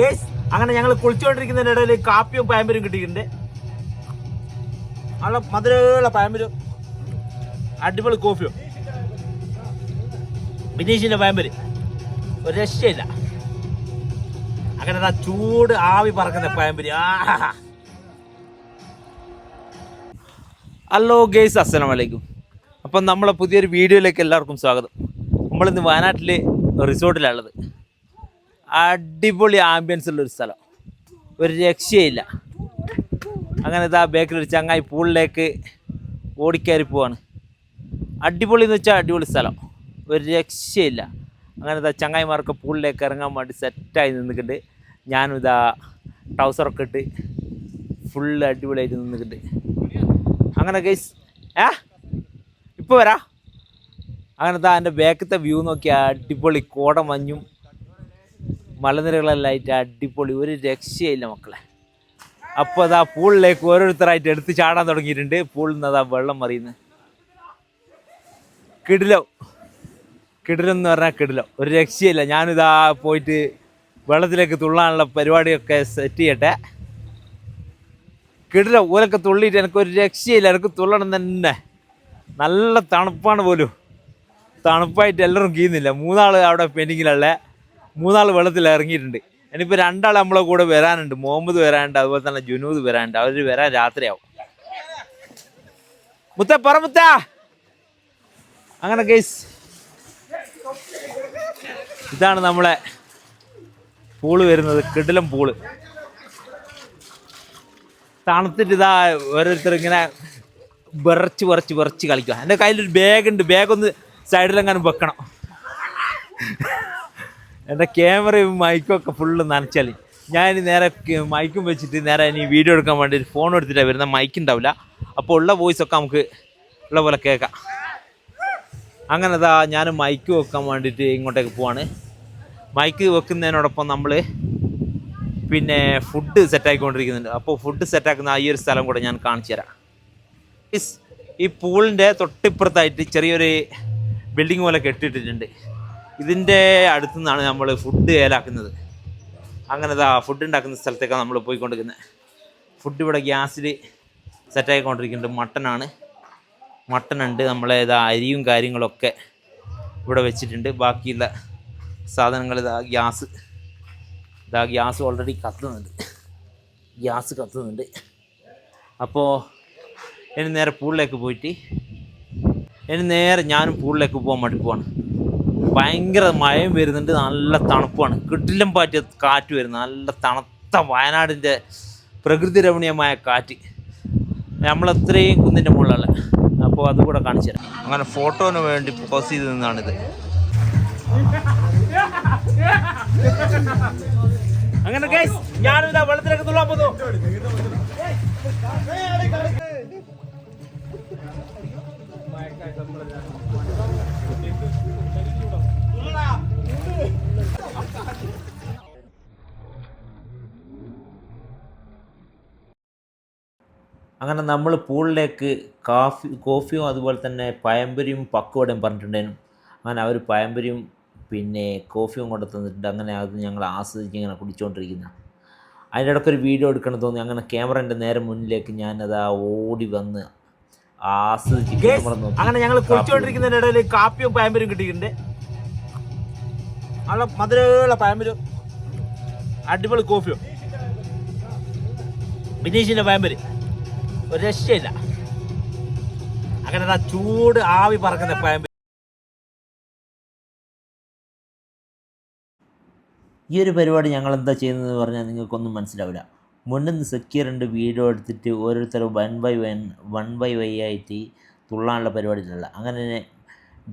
Guys അങ്ങനെ ഞങ്ങൾ കുളിച്ചുകൊണ്ടിരിക്കുന്നതിന്റെ ഇടയിൽ കാപ്പിയും പാമ്പരും കിട്ടിയിട്ടുണ്ട്. നല്ല മധുരമുള്ള പാമ്പരും അടിപൊളി കോഫിയും. ബിനീഷിന്റെ പാമ്പര് ഒരു രക്ഷയില്ല. അങ്ങനെ ചൂട് ആവി പറക്കുന്ന പാമ്പര് ആ. ഹലോ ഗേസ് അസ്സലാം വലൈക്കും അപ്പം നമ്മളെ പുതിയൊരു വീഡിയോയിലേക്ക് എല്ലാവർക്കും സ്വാഗതം. നമ്മളിന്ന് വയനാട്ടിൽ റിസോർട്ടിലുള്ളത് അടിപൊളി ആംബിയൻസ് ഉള്ള ഒരു സ്ഥലം. ഒരു രക്ഷയില്ല. അങ്ങനെ ഇതാ ബേക്കിൽ ഒരു ചങ്ങായി പൂളിലേക്ക് ഓടിക്കയറി പോവാണ്. അടിപൊളി എന്ന് വെച്ചാൽ അടിപൊളി സ്ഥലം. ഒരു രക്ഷയില്ല. അങ്ങനെ ഇതാ ചങ്ങായിമാർക്ക് പൂളിലേക്ക് ഇറങ്ങാൻ വേണ്ടി സെറ്റായി നിന്നിട്ടുണ്ട്. ഞാനും ഇതാ ട്രൗസറൊക്കെ ഇട്ട് ഫുള്ള് അടിപൊളിയായിട്ട് നിന്നിട്ടുണ്ട്. അങ്ങനെ ഗൈസ് ഏ? ഇപ്പോൾ വരാ. അങ്ങനത്തെ എന്റെ ബേക്കത്തെ വ്യൂ നോക്കിയാൽ അടിപൊളി കോടമഞ്ഞും മലനിരകളെല്ലാം അടിപൊളി ഒരു രക്ഷയില്ല മക്കളെ. അപ്പോൾ അതാ പൂളിലേക്ക് ഓരോരുത്തരായിട്ട് എടുത്ത് ചാടാൻ തുടങ്ങിയിട്ടുണ്ട്. പൂളിൽ നിന്ന് അതാ വെള്ളം മറിയുന്നത് കിടിലോ. കിടിലം എന്ന് പറഞ്ഞാൽ കിടിലോ. ഒരു രക്ഷയില്ല. ഞാനിതാ പോയിട്ട് വെള്ളത്തിലേക്ക് തുള്ളാനുള്ള പരിപാടിയൊക്കെ സെറ്റ് ചെയ്യട്ടെ. കിടിലോ. ഓലൊക്കെ തുള്ളിയിട്ട് എനിക്ക് ഒരു രക്ഷയില്ല. എനിക്ക് തുള്ളണം തന്നെ. നല്ല തണുപ്പാണ് പോലും. തണുപ്പായിട്ട് എല്ലാവരും കീയുന്നില്ല. മൂന്നാൾ അവിടെ പെൻഡിങ്ങിലുള്ള മൂന്നാൾ വെള്ളത്തിൽ ഇറങ്ങിയിട്ടുണ്ട്. ഇനിയിപ്പോൾ രണ്ടാൾ നമ്മളെ കൂടെ വരാനുണ്ട്. മുഹമ്മദ് വരാനുണ്ട് അതുപോലെ തന്നെ ജുനൂദ് വരാനുണ്ട്. അവർ വരാൻ രാത്രിയാവും. മുത്ത പറ മുത്ത. അങ്ങനെ കേസ് ഇതാണ് നമ്മളെ പൂൾ വരുന്നത് കിടിലം പൂൾ. തണുത്തിട്ട് ഇതാ ഓരോരുത്തർ ഇങ്ങനെ വിറച്ച് വിറച്ച് വിറച്ച് കളിക്കുക. എന്റെ കയ്യിലൊരു ബാഗ് ഉണ്ട്. ബാഗ് ഒന്ന് സൈഡിലെങ്ങാനും വെക്കണം. എന്റെ ക്യാമറയും മൈക്കും ഒക്കെ ഫുള്ള് നനച്ചാൽ ഞാൻ നേരെ മൈക്കും വെച്ചിട്ട് നേരെ ഇനി വീഡിയോ എടുക്കാൻ വേണ്ടി ഫോൺ എടുത്തിട്ടാണ് വരുന്ന. മൈക്ക് ഉണ്ടാവില്ല അപ്പോൾ ഉള്ള വോയിസ് ഒക്കെ നമുക്ക് ഉള്ള പോലെ കേൾക്കാം. അങ്ങനെ ഇതാ ഞാൻ മൈക്ക് വെക്കാൻ വേണ്ടിയിട്ട് ഇങ്ങോട്ടേക്ക് പോവാണ്. മൈക്ക് വെക്കുന്നതിനോടൊപ്പം നമ്മൾ പിന്നെ ഫുഡ് സെറ്റാക്കിക്കൊണ്ടിരിക്കുന്നുണ്ട് അപ്പോൾ ഫുഡ് സെറ്റാക്കുന്ന ഈ ഒരു സ്ഥലം കൂടെ ഞാൻ കാണിച്ചു തരാം. ഈ പൂളിന്റെ തൊട്ടിപ്പുറത്തായിട്ട് ചെറിയൊരു ബിൽഡിംഗ് പോലെ കെട്ടിയിട്ടിട്ടുണ്ട്. ഇതിന്റെ അടുത്തു നിന്നാണ് നമ്മൾ ഫുഡ് ഏലാക്കുന്നത്. അങ്ങനെ ഇതാ ഫുഡ് ഉണ്ടാക്കുന്ന സ്ഥലത്തേക്കാണ് നമ്മൾ പോയിക്കൊണ്ടിരിക്കുന്നത് ഫുഡ് ഇവിടെ ഗ്യാസിൽ സെറ്റാക്കിക്കൊണ്ടിരിക്കുന്നുണ്ട് മട്ടനാണ്. മട്ടൻ ഉണ്ട് നമ്മളെ ഇതാ അരിയും കാര്യങ്ങളൊക്കെ ഇവിടെ വെച്ചിട്ടുണ്ട്. ബാക്കിയുള്ള സാധനങ്ങൾ ഇതാ ഗ്യാസ്. ഇതാ ഗ്യാസ് ഓൾറെഡി കത്തുന്നുണ്ട്. ഗ്യാസ് കത്തുന്നുണ്ട്. അപ്പോൾ ഇനി നേരെ പൂളിലേക്ക് പോയിട്ട് ഇനി നേരെ ഞാനും പൂളിലേക്ക് പോകാൻ വേണ്ടി പോവാണ്. ഭയങ്കര മഴയും വരുന്നുണ്ട്. നല്ല തണുപ്പാണ്. കിട്ടിലും പാറ്റിയ കാറ്റ് വരുന്നു. നല്ല തണുത്ത വയനാടിന്റെ പ്രകൃതി രമണീയമായ കാറ്റ്. നമ്മളത്രയും കുന്നിന്റെ മുകളിലല്ല അപ്പോൾ അതുകൂടെ കാണിച്ചു തരാം. അങ്ങനെ ഫോട്ടോന് വേണ്ടി പോസ് ചെയ്ത് നിന്നാണിത്. അങ്ങനെ ഞാനിതാ വെള്ളത്തിലേക്ക് തുള്ളാൻ പോകുന്നു അങ്ങനെ നമ്മൾ പൂളിലേക്ക് കാഫി കോഫിയും അതുപോലെ തന്നെ പഴംപൊരിയും പക്കുവടയും പറഞ്ഞിട്ടുണ്ടായിരുന്നു. അങ്ങനെ അവർ പഴംപൊരിയും പിന്നെ കോഫിയും കൊണ്ട് തന്നിട്ടുണ്ട്. അങ്ങനെ അത് ഞങ്ങൾ ആസ്വദിച്ച് ഇങ്ങനെ കുടിച്ചുകൊണ്ടിരിക്കുന്ന അതിന്റെ ഇടയ്ക്ക് ഒരു വീഡിയോ എടുക്കണം തോന്നി. അങ്ങനെ ക്യാമറന്റെ നേരെ മുന്നിലേക്ക് ഞാനത് ആ ഓടി വന്ന് ആസ്വദിച്ച് അങ്ങനെ ഞങ്ങൾ കുടിച്ചുകൊണ്ടിരിക്കുന്നതിന്റെ ഇടയിൽ കാപ്പിയും പഴംപൊരിയും കിട്ടിയിട്ടുണ്ട്. നല്ല മധുരമുള്ള പഴംപൊരും അടിപൊളി കോഫിയും. ബിനീഷിന്റെ പഴംപൊരി ഒരു രക്ഷയില്ല. അങ്ങനെ ആ ചൂട് ആവി പറക്കുന്ന പഴം ഈ ഒരു പരിപാടി ഞങ്ങൾ എന്താ ചെയ്യുന്നതെന്ന് പറഞ്ഞാൽ നിങ്ങൾക്കൊന്നും മനസ്സിലാവില്ല. മുന്നിൽ നിന്ന് സെക്യൂറിന്റെ വീഡിയോ എടുത്തിട്ട് ഓരോരുത്തർ one by one one by Y ആയിട്ട് തുള്ളാനുള്ള പരിപാടിയിലല്ല അങ്ങനെ തന്നെ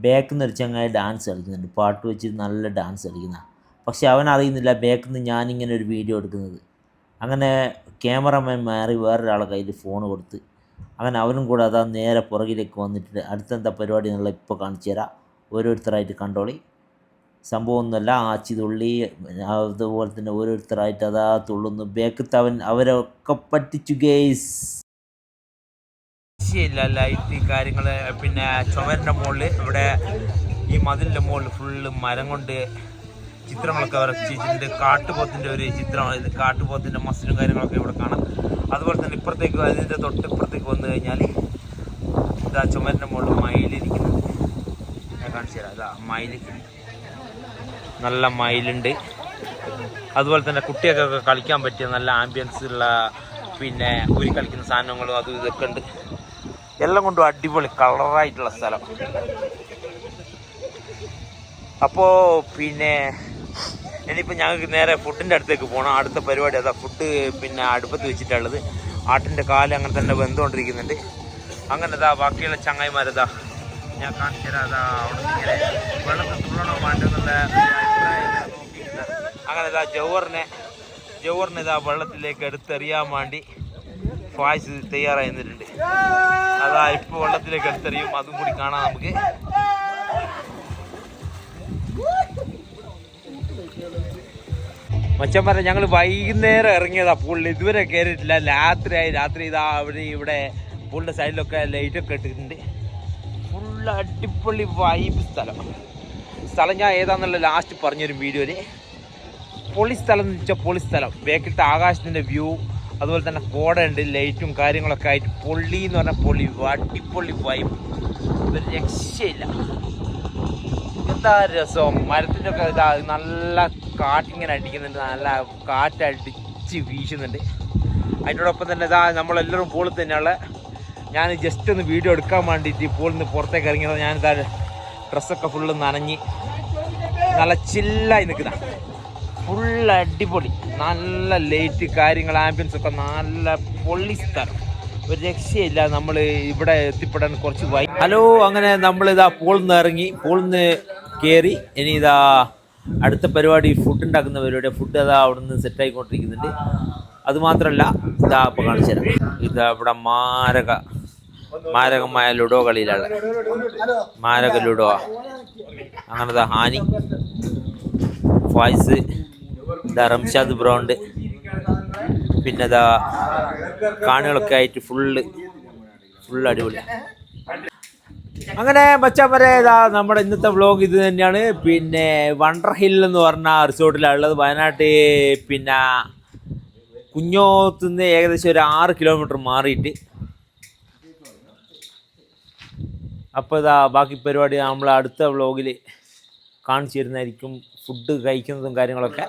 ബാക്കിൽ നിന്ന് ഒരു ചങ്ങായി ഡാൻസ് കളിക്കുന്നുണ്ട്. പാട്ട് വെച്ച് നല്ല ഡാൻസ് കളിക്കുന്ന. പക്ഷെ അവൻ അറിയുന്നില്ല ബാക്കിൽ നിന്ന് ഞാനിങ്ങനെ ഒരു വീഡിയോ എടുക്കുന്നത്. അങ്ങനെ ക്യാമറമാൻ മാറി വേറൊരാളെ കയ്യിൽ ഫോൺ കൊടുത്ത് അങ്ങനെ അവനും കൂടെ അതാ നേരെ പുറകിലേക്ക് വന്നിട്ട് അടുത്തെന്താ പരിപാടി എന്നുള്ള ഇപ്പോൾ കാണിച്ചു തരാം. ഓരോരുത്തരായിട്ട് കണ്ടോളി. സംഭവമൊന്നുമല്ല ആച്ചി തുള്ളി അതുപോലെ തന്നെ ഓരോരുത്തരായിട്ട് അതാ തുള്ളുന്നു. ബേക്കത്ത് അവൻ അവരൊക്കെ പറ്റിച്ചു ഗേസ് ലൈറ്റ് കാര്യങ്ങൾ പിന്നെ ചുമരിന്റെ മുകളിൽ ഇവിടെ ഈ മതിലിന്റെ മുകളിൽ ഫുള്ള് മരം കൊണ്ട് ചിത്രങ്ങളൊക്കെ വരച്ചിട്ടുണ്ട് കാട്ടുപോത്തിന്റെ ഒരു ചിത്രമാണ്. ഇത് കാട്ടുപോത്തിന്റെ മസിലും കാര്യങ്ങളൊക്കെ ഇവിടെ കാണാം. അതുപോലെ തന്നെ ഇപ്പുറത്തേക്ക് അതിന്റെ തൊട്ടിപ്പുറത്തേക്ക് വന്നു കഴിഞ്ഞാൽ ഇതാ ചുമരിന്റെ മുകളിൽ മയിലിരിക്കുന്നു ഞാൻ കാണിച്ചു തരാം. ഇതാ മയിൽ നല്ല മയിലുണ്ട്. അതുപോലെ തന്നെ കുട്ടികൾക്കൊക്കെ കളിക്കാൻ പറ്റിയ നല്ല ആംബിയൻസ് ഉള്ള പിന്നെ ഊരി കളിക്കുന്ന സാധനങ്ങളും അതും ഇതൊക്കെ ഉണ്ട്. എല്ലാം കൊണ്ടും അടിപൊളി കളറായിട്ടുള്ള സ്ഥലം. അപ്പോൾ പിന്നെ ഇനിയിപ്പോൾ ഞങ്ങൾക്ക് നേരെ ഫുഡിന്റെ അടുത്തേക്ക് പോകണം അടുത്ത പരിപാടി അതാ ഫുഡ് പിന്നെ അടുപ്പത്ത് വെച്ചിട്ടുള്ളത്. ആട്ടിന്റെ കാൽ അങ്ങനെ തന്നെ വെന്തുകൊണ്ടിരിക്കുന്നുണ്ട്. അങ്ങനെ ഇതാ ബാക്കിയുള്ള ചങ്ങായിമാരതാ ഞാൻ കാണിച്ചു അതാ അവിടെ ഇങ്ങനെ വെള്ളത്തിൽ തുള്ളണോ വേണ്ടെന്നുള്ള അങ്ങനെ ഇതാ ജവറിനെ ജവറിനെ ഇതാ വെള്ളത്തിലേക്ക് എടുത്തെറിയാൻ വേണ്ടി ഫായ്സ് തയ്യാറായി നിന്നിട്ടുണ്ട് അതാ ഇപ്പോൾ വെള്ളത്തിലേക്ക് എടുത്തെറിയും. അതും കൂടി കാണാം നമുക്ക്. മച്ചന്മാരെ ഞങ്ങൾ വൈകുന്നേരം ഇറങ്ങിയതാ പുള്ളി. ഇതുവരെ കയറിയിട്ടില്ല രാത്രിയായി രാത്രി ഇതാ അവിടെ ഇവിടെ പുള്ളിന്റെ സൈഡിലൊക്കെ ലൈറ്റൊക്കെ ഇട്ടിട്ടുണ്ട്. ഫുൾ അടിപൊളി വൈബ് സ്ഥലം. സ്ഥലം ഞാൻ ഏതാന്നുള്ള ലാസ്റ്റ് പറഞ്ഞൊരു വീഡിയോയിൽ പൊളി സ്ഥലം എന്ന് വെച്ചാൽ പൊളി സ്ഥലം. ബേക്കിലത്തെ ആകാശത്തിന്റെ വ്യൂ അതുപോലെ തന്നെ കോട ഉണ്ട് ലൈറ്റും കാര്യങ്ങളൊക്കെ ആയിട്ട് പൊള്ളി എന്ന് പറഞ്ഞാൽ പൊളി അടിപൊളി വൈബ് ഒരു രക്ഷയില്ല. എന്താ രസം. മരത്തിന്റെ ഒക്കെ ഇതാ നല്ല കാറ്റിങ്ങനെ അടിക്കുന്നുണ്ട്. നല്ല കാറ്റടിച്ച് വീശുന്നുണ്ട്. അതിനോടൊപ്പം തന്നെ ഇതാ നമ്മളെല്ലാവരും പൂളിൽ തന്നെയുള്ള ഞാൻ ജസ്റ്റ് ഒന്ന് വീഡിയോ എടുക്കാൻ വേണ്ടിയിട്ട് പൂളിൽ നിന്ന് പുറത്തേക്ക് ഇറങ്ങിയത്. ഞാനിതാ ഡ്രസ്സൊക്കെ ഫുള്ള് നനഞ്ഞ് നല്ല ചില്ലായി നിൽക്കുന്ന ഫുൾ അടിപൊളി. നല്ല ലൈറ്റ് കാര്യങ്ങൾ ആംബിയൻസ് ഒക്കെ നല്ല പൊള്ളി സ്ഥലം. ഒരു രക്ഷയില്ല നമ്മൾ ഇവിടെ എത്തിപ്പെടാൻ കുറച്ച് വൈ ഹലോ അങ്ങനെ നമ്മൾ ഇതാ പൂളിൽ നിന്ന് ഇറങ്ങി. പൂളിൽ നിന്ന് കയറി ഇനി ഇതാ അടുത്ത പരിപാടി ഫുഡ് ഉണ്ടാക്കുന്ന പരിപാടി. ഫുഡ് അതാ അവിടെ നിന്ന് സെറ്റ് ആയിക്കൊണ്ടിരിക്കുന്നുണ്ട് അതുമാത്രമല്ല ഇതാ ഇപ്പോൾ കാണിച്ചു തരാം. ഇതാ ഇവിടെ മാരക മാരകമായ ലുഡോ കളിയിലാണ്. മാരക ലുഡോ അങ്ങനത്തെ ഹാനി ഫായ്സ് ഇതാ റംഷാദ് ബ്രോണ്ട് പിന്നെ ഇതാ കാണികളൊക്കെ ആയിട്ട് ഫുള്ള് ഫുള്ള് അടിപൊളി. അങ്ങനെ മച്ചാമരെ ഇതാ നമ്മുടെ ഇന്നത്തെ വ്ലോഗ് ഇത് തന്നെയാണ്. പിന്നെ വണ്ടർ ഹിൽ എന്ന് പറഞ്ഞ റിസോർട്ടിലാണ് ഉള്ളത്. വയനാട്ട് പിന്നെ കുഞ്ഞോത്തുനിന്ന് ഏകദേശം ഒരു ആറ് കിലോമീറ്റർ മാറിയിട്ട്. അപ്പോൾ ഇതാ ബാക്കി പരിപാടി നമ്മൾ അടുത്ത വ്ലോഗിൽ കാണിച്ചു തരുന്നതായിരിക്കും. ഫുഡ് കഴിക്കുന്നതും കാര്യങ്ങളൊക്കെ.